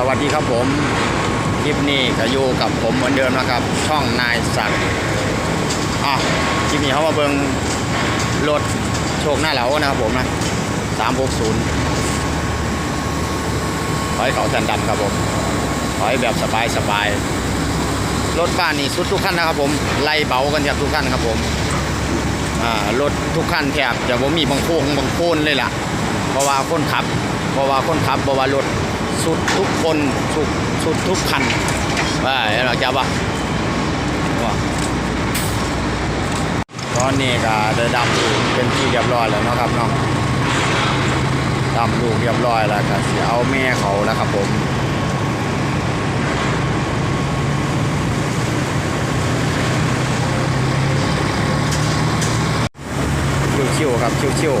สวัสดีครับผมคลิปนี้ก็อยู่กับผมเหมือนเดิมนะครับ ช่องนายสักดิ์อะคลิปนี้เขามาเบิงรถโชคหน้าเหลานะครับผมนะ360ถอยเขาแสนดำครับผมถอยแบบสบายสบายรถบ้านนี่สุดทุกขั้นนะครับ ผมไล่เบากันแทบทุกขั้นครับผมอ่ารถทุกขั้นแทบจะผมมีบางโค้งบางโคนเลยล่ะเพราะว่าคนขับเพราะว่าคนขับเพราะว่ารถ สุดทุกคนสุดสุดทุกคันว่าเราจะว่าว่าตอนนี้ก็ได้ดำลูกเป็นที่เรียบร้อยแล้วเนาะครับเนาะดำลูกเรียบร้อยแล้วก็สิเอาแม่เขาแล้วครับผมชิวๆครับชิว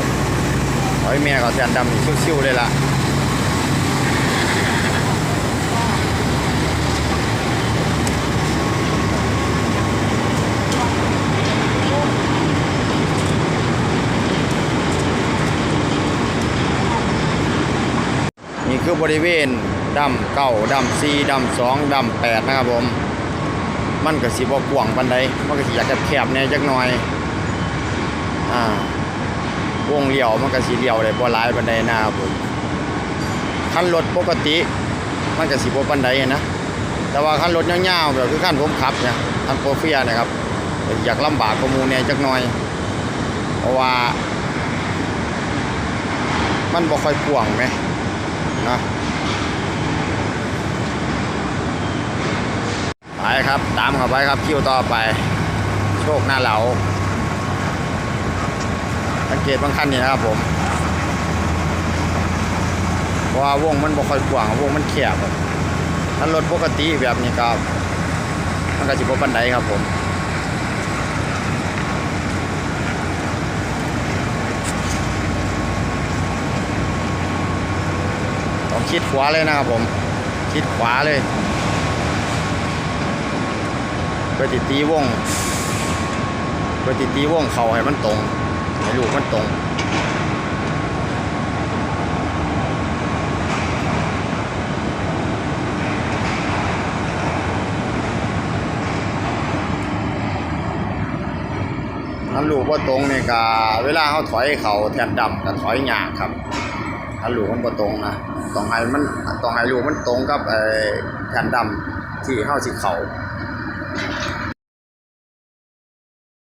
ๆเอาให้แม่เขาแทนดำชิวๆเลยล่ะ นี่คือบริเวณดำเก้าดำสี่ดำสองดำแปดนะครับผม มันก็สิบ่กว้างปันใดมันก็สิอยากแคบแน่จักหน่อยอ่าวงเลี้ยวมันก็สีเลี้ยวได้บ่หลายปานใดนะครับผมคันรถปกติ มันก็สิบ่ปานใดนะแต่ว่าคันรถยาวๆแบบคือคันผมขับเนี่ยคันโปรเฟียนะครับอยากลำบากกว่าหมู่แน่จักหน่อย เพราะว่า มันบ่ค่อยกว้างแหม นะไปครับตามเข้าไปครับคิวต่อไป โชคหน้าเหลาสังเกตบางคันนี่นะครับผมเพราะว่าวงมันบ่ค่อยกว้างวงมันแคบรถ้ารถปกติแบบนี้ก็มันก็สิบ่ปานใดครับผม ต้องคิดขวาเลยนะครับผมคิดขวาเลยเพื่อติดตีวงเพื่อติดตีวงเข่าให้มันตรงให้ลูกมันตรงถ้าลูกว่าตรงเนี่ยก็เวลาเขาถอยเข่าแทนดำก็ถอยหยาครับ ถ้าลูมันบ่ตรงนะต้องให้มันต้องให้ลูมันตรงกับไอ้แผ่นดำที่เข้าสิเข่า